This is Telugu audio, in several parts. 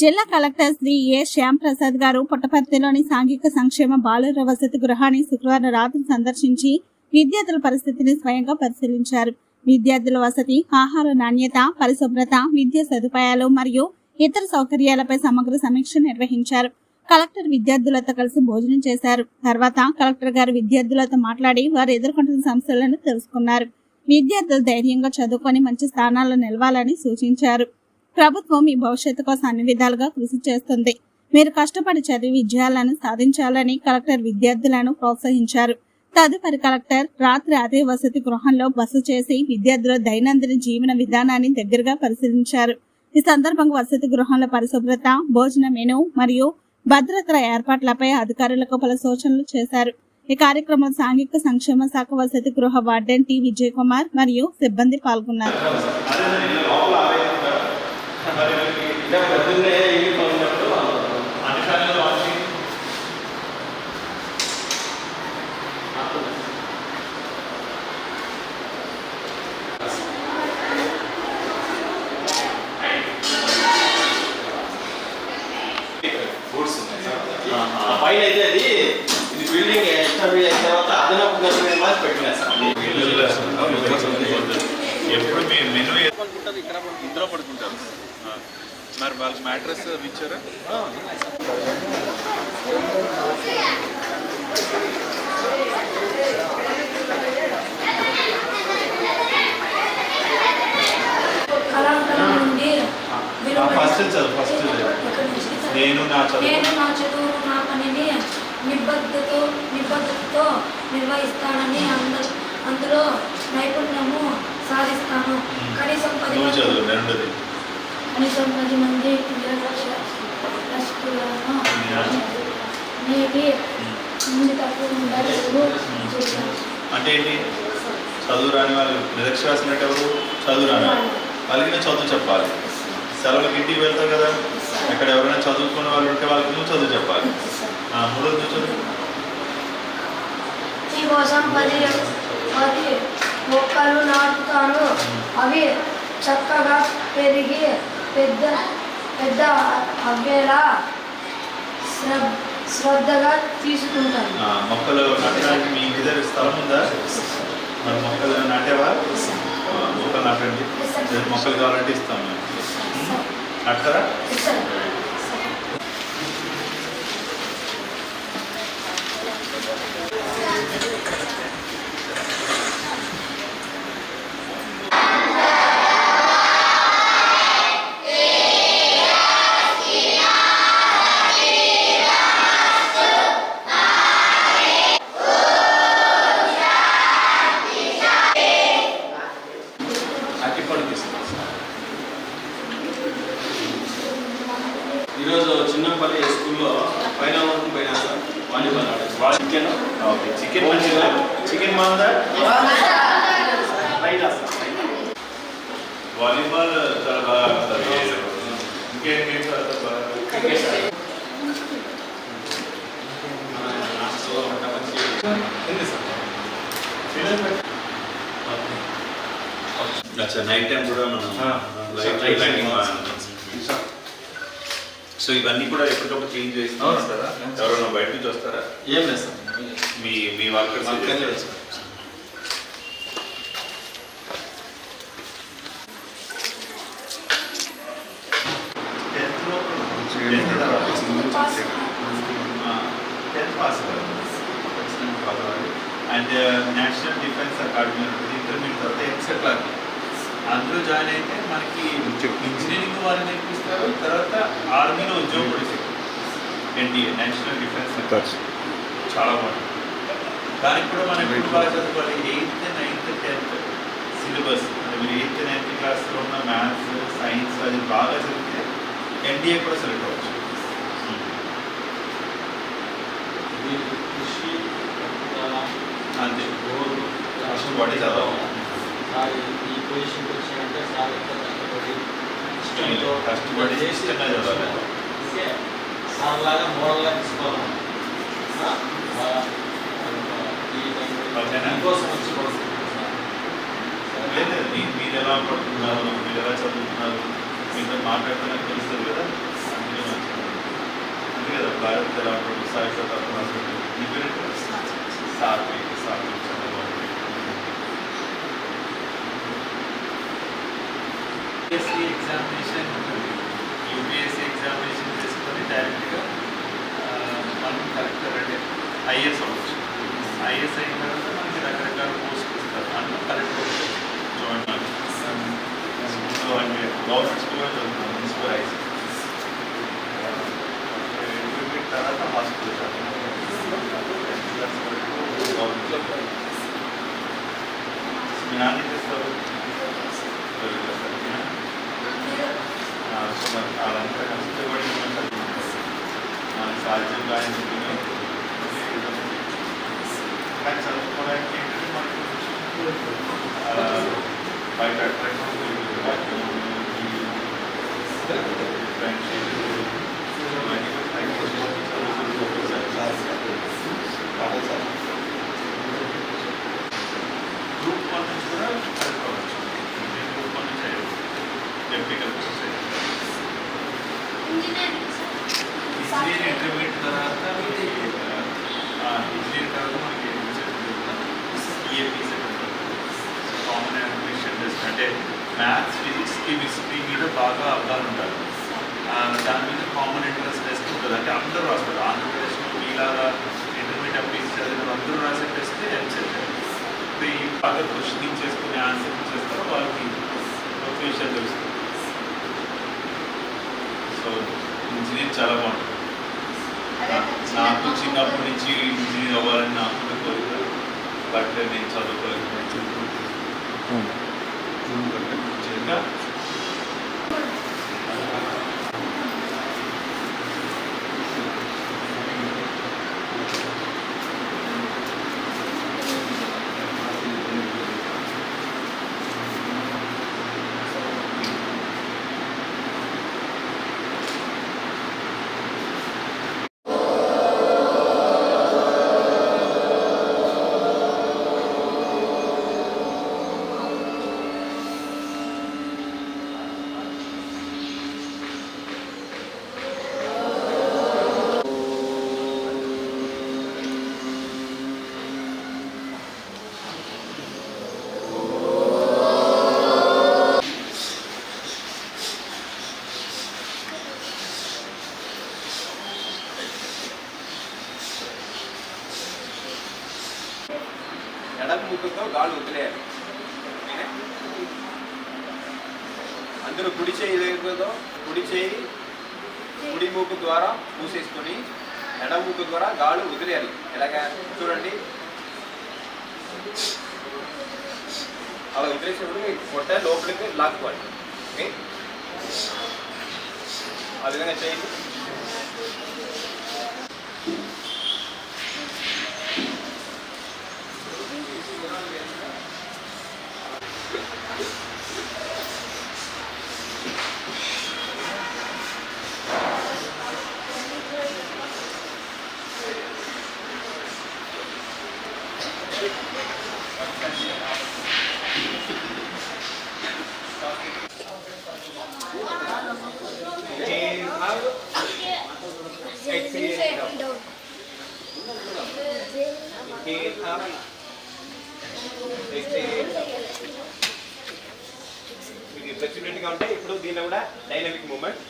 జిల్లా కలెక్టర్ శ్రీ ఏ శ్యామ్ ప్రసాద్ గారు పుట్టపర్తిలోని సాంఘిక సంక్షేమ బాలుర వసతి గృహాన్ని శుక్రవారం రాత్రి సందర్శించి విద్యార్థుల పరిస్థితిని స్వయంగా పరిశీలించారు. విద్యార్థుల వసతి ఆహార నాణ్యత పరిశుభ్రత విద్యా సదుపాయాలు మరియు ఇతర సౌకర్యాలపై సమగ్ర సమీక్ష నిర్వహించారు. కలెక్టర్ విద్యార్థులతో కలిసి భోజనం చేశారు. తర్వాత కలెక్టర్ గారు విద్యార్థులతో మాట్లాడి వారు ఎదుర్కొంటున్న సమస్యలను తెలుసుకున్నారు. విద్యార్థులు ధైర్యంగా చదువుకొని మంచి స్థానాల్లో నిలవాలని సూచించారు. ప్రభుత్వం మీ భవిష్యత్తు కోసం అన్ని విధాలుగా కృషి చేస్తుంది. మీరు కష్టపడి చదివి విజయాలను సాధించాలని కలెక్టర్ విద్యార్థులను ప్రోత్సహించారు. తదుపరి కలెక్టర్ రాత్రి అదే వసతి గృహంలో బస చేసి విద్యార్థుల దైనందిన జీవన విధానాన్ని దగ్గరగా పరిశీలించారు. ఈ సందర్భంగా వసతి గృహంలో పరిశుభ్రత భోజన మెను మరియు భద్రతల ఏర్పాట్లపై అధికారులకు పలు సూచనలు చేశారు. ఈ కార్యక్రమంలో సాంఘిక సంక్షేమ శాఖ వసతి గృహ వార్డెన్ టి విజయ్ కుమార్ మరియు సిబ్బంది పాల్గొన్నారు. అంటే పొద్దున్నే అన్ని వాషింగ్ ఆ పైన అయితే అది ఇది బిల్డింగ్ ఎస్టాబ్లిష్ అయిన తర్వాత అదనపు గవర్నమెంట్ మాది పెట్టినా సార్. ఎప్పుడు మీ మెనూ ఇక్కడ పడుకుంటారు. మరి వాళ్ళకి మ్యాట్రెస్ ఇచ్చారా? కళాకారం నుండి ఫస్ట్ చదువు ఫస్ట్ నేను నా చదువు నేను నా చదువు నా పనిని నిబద్ధతో నిబద్ధతతో నిర్వహిస్తానని అంద అందులో నైపుణ్యము సాధిస్తాను. కనీసం పది చదువు రెండోది. కనీసం పది మంది నేటి ముందు తక్కువ అంటే ఏంటి? చదువు రాని వాళ్ళు నిరక్షరాసినట్టు ఎవరు చదువు రాని వాళ్ళకి చదువు చెప్పాలి. సెలవులకి ఇంటికి వెళ్తావు కదా. ఇక్కడ ఎవరైనా చదువుకున్న వాళ్ళు ఉంటే వాళ్ళకి నువ్వు చదువు చెప్పాలి. ఆ, మూడోది కోసం పది పది మొక్కలు నాటుతాను అవి చక్కగా పెరిగి పెద్ద పెద్ద అవ్వేలా శ్ర- శ్రద్ధగా తీసుకుంటాను ఆ, మొక్కలు నాటడానికి మీ ఇంటి దగ్గర స్థలం ఉందా? మరి మొక్కలు నాటేవా? మొక్కలు నాటండి. మొక్కలు కావాలంటే ఇస్తాం మేము. ఉం? నాటుతారా? వాలీబాల్ చాలా బాగా ఆడతారు. ఇంకేం గేమ్స్ ఆడతారు బాగా? అచ్చా నైట్ టైం కూడా మనం లైట్ లైటింగ్ సో ఇవన్నీ కూడా ఎప్పటికప్పుడు చేంజ్ చేస్తాం అవును. సార్. ఎవరైనా బయట నుంచి వస్తారా? ఏం లేదు సార్ మీ మీ వర్కర్స్ మాకు లేదు sir tenth pass and national defence academy ఉంటుంది ఇంటర్మీడియట్ తర్వాత ఎక్సెట్లా అందులో జాయిన్ అయితే మనకి ఇంజనీరింగ్ వాళ్ళు నేర్పిస్తారు తర్వాత ఆర్మీలో ఉద్యోగం కూడా ఎన్డీఏ నేషనల్ డిఫెన్స్ చాలా బాగుంటుంది దానికి కూడా మనం ఎప్పుడు బాగా చదువుకోవాలి? ఎయిత్ నైన్త్ టెన్త్ సిలబస్ అంటే మీరు ఎయిత్ నైన్త్ క్లాస్లో ఉన్న మ్యాథ్స్ సైన్స్ అది బాగా చదివితే ఎన్డీఏ కూడా సెలెక్ట్ అవ్వచ్చు వీళ్ళు కృషి అంతే. కష్టం పడి చదవాలి సార్ ఈ పొజిషన్కి వచ్చాయంటే సార్ ఎంత కష్టపడి ఇష్టంతో కష్టపడి ఇష్టంగా చదవాలి. సార్ లాగా మోడల్గా తీసుకోవాలి. మీకోసం వచ్చి లేదు మీరు ఎలా పడుతున్నారు? మీరు ఎలా చదువుతున్నారు? మీతో మాట్లాడితే నాకు తెలుస్తుంది కదా. అంతే కదా భారత్ ఎలా ఉంటుంది Sai sir. Sir UPSC examination UPSC examination చేసుకొని డైరెక్ట్గా మనం కలెక్టర్ అంటే ఐఏఎస్ అవ్వచ్చు ఐఏఎస్ అయిన తర్వాత మనకి రకరకాల పోస్ట్ ఇస్తారు అందులో కలెక్టర్ జాయిన్ స్కూల్లో అంటే గవర్నమెంట్ స్కూల్లో చదువుతాం మున్సిపల్ హై స్కూల్ తర్వాత హాస్పిటల్ గవర్నమెంట్ మీ నాన్న ఏం చేస్తారు వాళ్ళంతా కష్టపడి మనకు సాధ్యం కానీ కానీ చదువుకోవడానికి ఏంటంటే మనకు ఆ, బయట అట్రాక్షన్ ఫ్రెండ్షిప్ ఇవన్నీ కూడా తగ్గించుకొని చదువుకుంటూ గ్రూప్ వన్ నుంచి కూడా చదువుకోవచ్చు నేను గ్రూప్ వన్ నుంచి టెక్నికల్ కోర్స్ ఇంజనీర్ ఇంటర్మీడియట్ తర్వాత మనకి ఇంజనీర్ తర్వాత మనకి ఈఏపీ కామన్ అడ్మిషన్ టెస్ట్ అంటే మ్యాథ్స్ ఫిజిక్స్ కెమిస్ట్రీ మీద బాగా అవగాహన ఉండాలి ఆ, దాని మీద కామన్ ఇంట్రెస్ట్ టెస్ట్ ఉంటుంది అంటే అందరూ రాస్తారు ఆంధ్రప్రదేశ్లో మీలాగా ఇంటర్మీడియట్ అప్లీస్ చదివిన అందరూ రాసే టెస్ట్ ఎంసెట్ బాగా క్వశ్చనింగ్ చేసుకుని ఆన్సర్ చేస్తారో వాళ్ళకి ఒక విషయం తెలుస్తుంది సో ఇంజనీర్ చాలా బాగుంటుంది నాకు చిన్నప్పటి నుంచి ఇంజనీర్ అవ్వాలని నాకు కూడా కోరిక బట్ నేను చదువుకోలేదు చిన్న ముక్కుతో గాలి వదిలేయాలి. అందరూ కుడి చేయి లేకపోతే కుడి చేయి కుడి ముక్కు ద్వారా మూసేసుకొని ఎడమ ముక్కు ద్వారా గాలి వదిలేయాలి. ఎలాగా? చూడండి. అలా వదిలేసినప్పుడు కొట్టే పొట్ట లోపలికి లాక్కోవాలి. ఓకే ఆ విధంగా చేయండి. మీకు ఫ్లెక్సిబిలిటీగా ఉంటే ఇప్పుడు దీనిలో కూడా డైనమిక్ మూమెంట్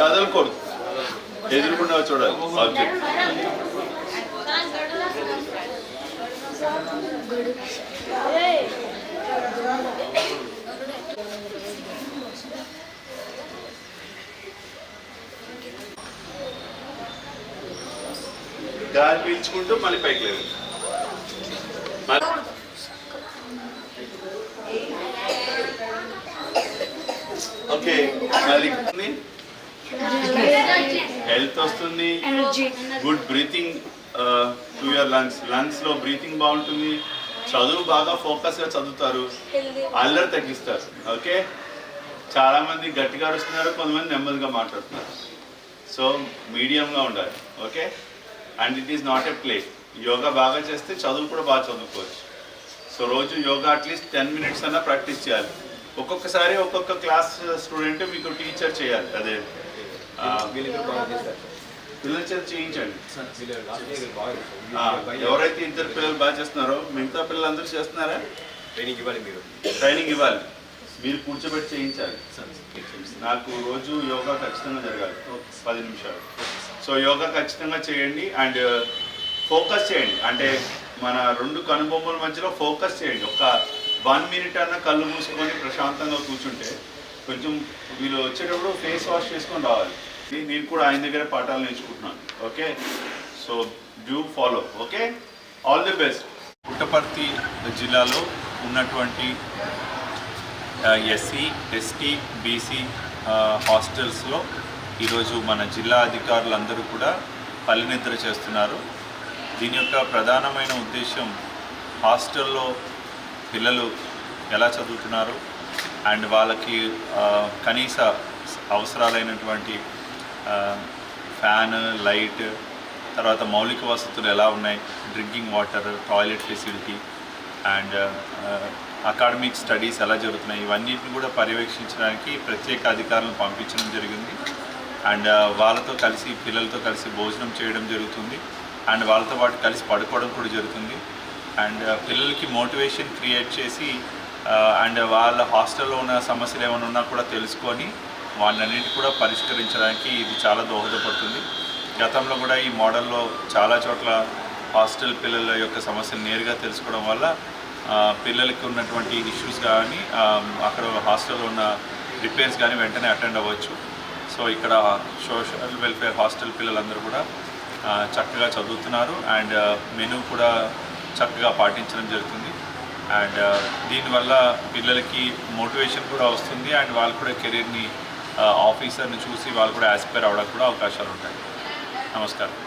కదలకూడదు. ఎదురుకుండా చూడాలి. ఆబ్జెక్ట్ గాలి పీల్చుకుంటూ మళ్ళీ పైకి లేదు ఓకే. మళ్ళీ. హెల్త్ వస్తుంది. Good breathing to your lungs లంగ్స్లో breathing బాగుంటుంది. చదువు బాగా ఫోకస్గా చదువుతారు. అల్లరి తగ్గిస్తారు. ఓకే చాలా మంది గట్టిగా అరుస్తున్నారు కొంతమంది నెమ్మదిగా మాట్లాడుతున్నారు. సో మీడియంగా ఉండాలి. Okay and it is not a play yoga బాగా చేస్తే చదువు కూడా బాగా చదువుకోవచ్చు. సో రోజు yoga at least ten minutes అన్నా ప్రాక్టీస్ చేయాలి. ఒక్కొక్కసారి ఒక్కొక్క క్లాస్ స్టూడెంట్ మీకు టీచర్ చేయాలి. అదే పిల్లల చేత చేయించండి. ఎవరైతే ఇద్దరు పిల్లలు బాగా చేస్తున్నారో మిగతా పిల్లలందరూ చేస్తున్నారా? ట్రైనింగ్ ఇవ్వాలి మీరు. ట్రైనింగ్ ఇవ్వాలి. మీరు కూర్చోబెట్టి చేయించాలి. నాకు రోజు యోగా ఖచ్చితంగా జరగాలి. పది నిమిషాలు. సో యోగా ఖచ్చితంగా చేయండి అండ్ ఫోకస్ చేయండి. అంటే మన రెండు కనుబొమ్మల మధ్యలో ఫోకస్ చేయండి. ఒక వన్ మినిట్ అన్న కళ్ళు మూసుకొని ప్రశాంతంగా కూర్చుంటే కొంచెం వీళ్ళు వచ్చేటప్పుడు ఫేస్ వాష్ చేసుకొని రావాలి. నేను కూడా ఆయన దగ్గర పాఠాలు నేర్చుకుంటున్నాను. Okay? So do follow okay? All the best. Puttaparthi జిల్లాలో ఉన్నటువంటి ఎస్సీ ఎస్టీ బీసీ హాస్టల్స్లో ఈరోజు మన జిల్లా అధికారులందరూ కూడా పల్లెనిద్ర చేస్తున్నారు. దీని యొక్క ప్రధానమైన ఉద్దేశం హాస్టల్లో పిల్లలు ఎలా చదువుతున్నారు? అండ్ వాళ్ళకి కనీస అవసరాలైనటువంటి ఫ్యాన్ లైట్ తర్వాత మౌలిక వసతులు ఎలా ఉన్నాయి? Drinking water toilet facility and academic studies ఎలా జరుగుతున్నాయి? ఇవన్నిటిని కూడా పర్యవేక్షించడానికి ప్రత్యేక అధికారులను పంపించడం జరిగింది. అండ్ వాళ్ళతో కలిసి పిల్లలతో కలిసి భోజనం చేయడం జరుగుతుంది. అండ్ వాళ్ళతో పాటు కలిసి పడుకోవడం కూడా జరుగుతుంది. అండ్ పిల్లలకి మోటివేషన్ క్రియేట్ చేసి అండ్ వాళ్ళ హాస్టల్లో ఉన్న సమస్యలు ఏమైనా ఉన్నా కూడా తెలుసుకొని వాళ్ళన్నిటి కూడా పరిష్కరించడానికి ఇది చాలా దోహదపడుతుంది. గతంలో కూడా ఈ మోడల్లో చాలా చోట్ల హాస్టల్ పిల్లల యొక్క సమస్యలు నేరుగా తెలుసుకోవడం వల్ల పిల్లలకి ఉన్నటువంటి ఇష్యూస్ కానీ అక్కడ హాస్టల్లో ఉన్న రిపేర్స్ కానీ వెంటనే అటెండ్ అవ్వచ్చు. సో ఇక్కడ సోషల్ వెల్ఫేర్ హాస్టల్ పిల్లలందరూ కూడా చక్కగా చదువుతున్నారు. అండ్ మెనూ కూడా చక్కగా పాటించడం జరుగుతుంది. అండ్ దీనివల్ల పిల్లలకి మోటివేషన్ కూడా వస్తుంది అండ్ వాళ్ళు కూడా కెరీర్ని ఆఫీసర్ని చూసి వాళ్ళు కూడా యాస్పైర్ అవడానికి కూడా అవకాశాలు ఉంటాయి నమస్కారం.